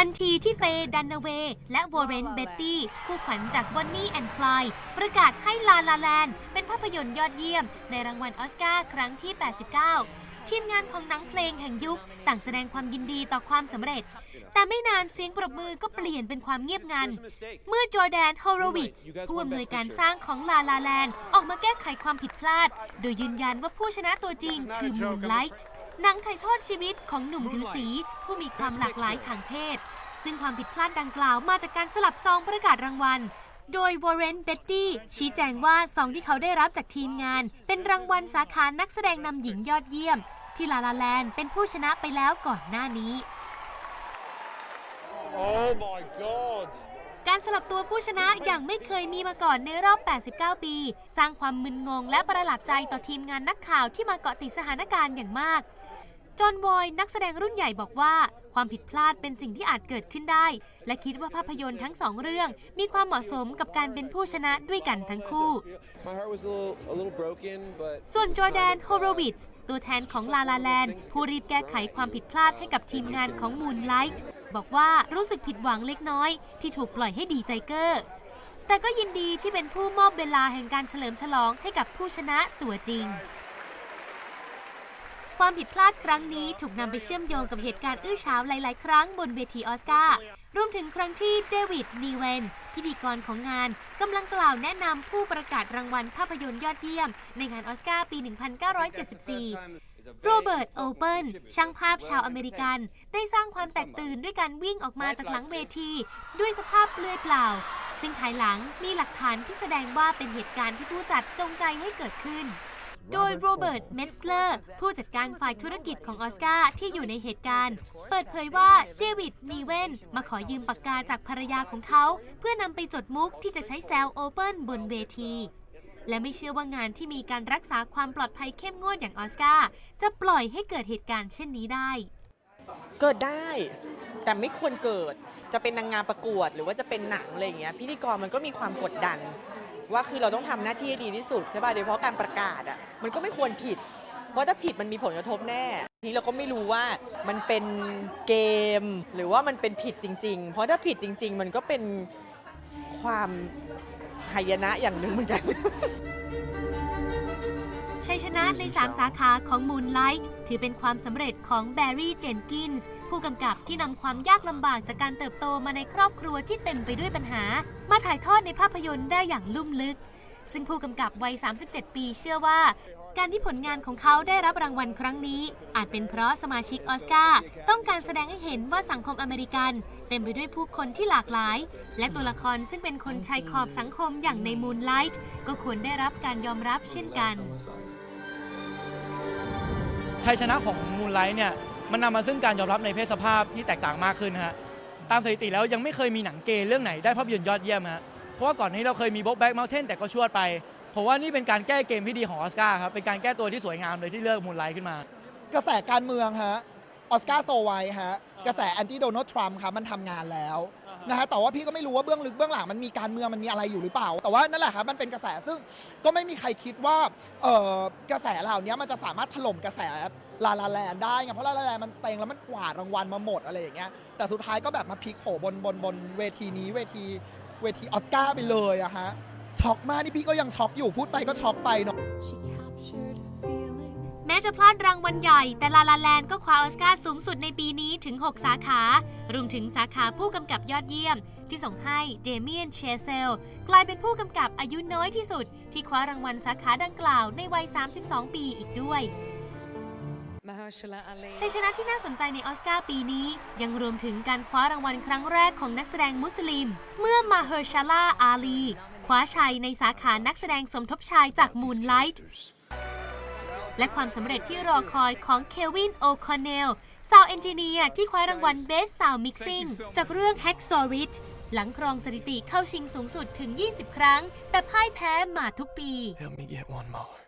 ทันทีที่เฟย์ดันนเวย์และวอร์เรนเบตตี้ คู่ขวัญจากบอนนี่แอนด์คลายประกาศให้ลาลาแลนเป็นภาพยนตร์ยอดเยี่ยม ในรางวัลออสการ์ครั้งที่ 89 ทีมงานของหนังเพลงแห่งยุค ต่างแสดงความยินดีต่อความสำเร็จ แต่ไม่นานเสียงปรบมือก็เปลี่ยนเป็นความเงียบงัน เมื่อจอร์แดนฮอโรวิชผู้อำนวยการสร้างของลาลาแลนออกมาแก้ไขความผิดพลาด โดยยืนยันว่าผู้ชนะตัวจริงคือมูนไลท์ หนังถ่ายทอดชีวิตของหนุ่มผิวสี ผู้มีความหลากหลายทางเพศ ซึ่งความผิดพลาดดังกล่าวมาจากการสลับซองประกาศรางวัล โดยวอร์เรนเบตตี้ชี้แจงว่าซองที่เขาได้รับจากทีมงาน เป็นรางวัลสาขานักแสดงนำหญิงยอดเยี่ยม ที่ลาลาแลนด์เป็นผู้ชนะไปแล้วก่อนหน้านี้ Oh my god! การสลับตัวผู้ชนะอย่างไม่เคยมีมาก่อนในรอบ 89 ปี สร้างความมึนงงและประหลาดใจต่อทีมงานนักข่าวที่มาเกาะติดสถานการณ์อย่างมาก จอห์นวอยนักแสดงรุ่นใหญ่บอกว่า ความผิดพลาดเป็นสิ่งที่อาจเกิดขึ้นได้ และคิดว่าภาพยนตร์ทั้งสองเรื่อง มีความเหมาะสมกับการเป็นผู้ชนะด้วยกันทั้งคู่ My heart was a little, a little broken, but ส่วนจอร์แดนโฮโรวิชตัวแทนของลาลาแลนด์ผู้รีบแก้ไขความผิดพลาดให้กับทีมงานของมูนไลท์บอกว่ารู้สึกผิดหวังเล็กน้อย ที่ถูกปล่อยให้ดีใจเกอร์แต่ก็ยินดีที่เป็นผู้มอบเวลาแห่งการเฉลิมฉลองให้กับผู้ชนะตัวจริง ความผิดพลาดครั้งนี้ถูกนำไปเชื่อมโยงกับเหตุการณ์อื้อฉาวหลาย ๆ ครั้งบนเวทีออสการ์รวมถึงครั้งที่เดวิดนีเวนพิธีกรของงานกำลังกล่าวแนะนำผู้ประกาศรางวัลภาพยนตร์ยอดเยี่ยม ในงานออสการ์ปี 1974 โรเบิร์ตโอเปิลช่างภาพชาวอเมริกัน ได้สร้างความแตกตื่นด้วยการวิ่งออกมาจากหลังเวที ด้วยสภาพเปลือยเปล่า ซึ่งภายหลังมีหลักฐานที่แสดงว่าเป็นเหตุการณ์ที่ผู้จัดจงใจให้เกิดขึ้น โดยโรเบิร์ต เมสเลอร์ ผู้จัดการฝ่ายธุรกิจของออสการ์ที่อยู่ในเหตุการณ์ เปิดเผยว่าเดวิด นีเวนมาขอยืมปากกาจากภรรยาของเขา เพื่อนำไปจดมุกที่จะใช้แซวโอเปิลบนเวที และไม่เชื่อว่างานที่มีการรักษาความปลอดภัยเข้มงวดอย่างออสการ์จะปล่อยให้เกิดเหตุการณ์เช่นนี้ได้ เกิดได้ แต่ไม่ควรเกิด จะเป็นนางงามประกวด หรือว่าจะเป็นหนังอะไรอย่างเงี้ยพิธีกรมันก็มีความกดดัน ว่าคือเราต้องทำหน้าที่ให้ดีที่สุดใช่ป่ะโดยเฉพาะการประกาศอะมันก็ไม่ควรผิด เพราะถ้าผิดมันมีผลกระทบแน่ ทีนี้เราก็ไม่รู้ว่ามันเป็นเกม หรือว่ามันเป็นผิดจริง ๆ เพราะถ้าผิดจริง ๆ มันก็เป็นความหายนะอย่างหนึ่งเหมือนกัน ชัยชนะใน 3 สาขาของ Moonlight ถือเป็นความสำเร็จของแบร์รี่ เจนกินส์ผู้กำกับที่นำความยากลำบากจากการเติบโตมาในครอบครัวที่เต็มไปด้วยปัญหา มาถ่ายทอดในภาพยนตร์ได้อย่างลุ่มลึก ซึ่งผู้กำกับวัย 37 ปีเชื่อว่า การที่ผลงานของเขาได้รับรางวัลครั้งนี้ อาจเป็นเพราะสมาชิกออสการ์ต้องการแสดงให้เห็นว่าสังคมอเมริกัน เต็มไปด้วยผู้คนที่หลากหลาย และตัวละครซึ่งเป็นคนชายขอบสังคมอย่างใน Moonlight ก็ควรได้รับการยอมรับเช่นกัน ชัยชนะของมูนไลท์เนี่ยมันนำมาซึ่งการยอมรับในเพศสภาพที่แตกต่างมากขึ้นฮะตามสถิติแล้วยังไม่เคยมีหนังเกย์เรื่องไหนได้ภาพยนตร์ยอดเยี่ยมฮะเพราะว่าก่อนนี้เราเคยมีบ็อกแบ็กเมลเทนแต่ก็ชวดไปผมว่านี่เป็นการแก้เกมที่ดีของออสการ์ครับเป็นการแก้ตัวที่สวยงามเลยที่เลือกมูนไลท์ขึ้นมา กระแสการเมืองฮะออสการ์โซไวฮะ กระแสแอนตี้โดนัลด์ทรัมป์ครับมันทำงานแล้วนะฮะแต่ว่าพี่ก็ไม่รู้ว่าเบื้องลึกเบื้องหลังมันมีการเมืองมันมีอะไรอยู่หรือเปล่า แต่ว่านั่นแหละครับมันเป็นกระแสซึ่งก็ไม่มีใครคิดว่าเอ่อกระแสเหล่านี้มันจะสามารถถล่มกระแสลาลาแลนด์ได้ไงเพราะลาลาแลนด์มันเต็งแล้วมันกวาดรางวัลมาหมดอะไรอย่างเงี้ยแต่สุดท้ายก็แบบมาพลิกโผบนบนบนเวทีนี้เวทีเวทีออสการ์ไปเลยอะฮะช็อกมากนี่พี่ก็ยังช็อกอยู่พูดไปก็ช็อกไปเนาะ แม้จะพลาดรางวัลใหญ่ แต่ลาลาแลนก็คว้าออสการ์สูงสุดในปีนี้ถึง 6 สาขา รวมถึงสาขาผู้กำกับยอดเยี่ยม ที่ส่งให้เดเมียนเชเซล กลายเป็นผู้กำกับอายุน้อยที่สุด ที่คว้ารางวัลสาขาดังกล่าวในวัย 32 ปีอีกด้วยชัยชนะที่น่าสนใจในออสการ์ปีนี้ ยังรวมถึงการคว้ารางวัลครั้งแรกของนักแสดงมุสลิม เมื่อมาเฮอร์ชาลาอาลี คว้าชัยในสาขานักแสดงสมทบชายจากมูนไลท์ และความสำเร็จที่รอคอยของเควินโอคอนเนลสาวเอนจิเนียร์ที่คว้ารางวัล Best Sound Mixing จากเรื่อง h a c k s o r i t หลังครองสถิติเข้าชิงสูงสุดถึง 20 ครั้ง แต่พ่ายแพ้มาทุกปี Help me get one more.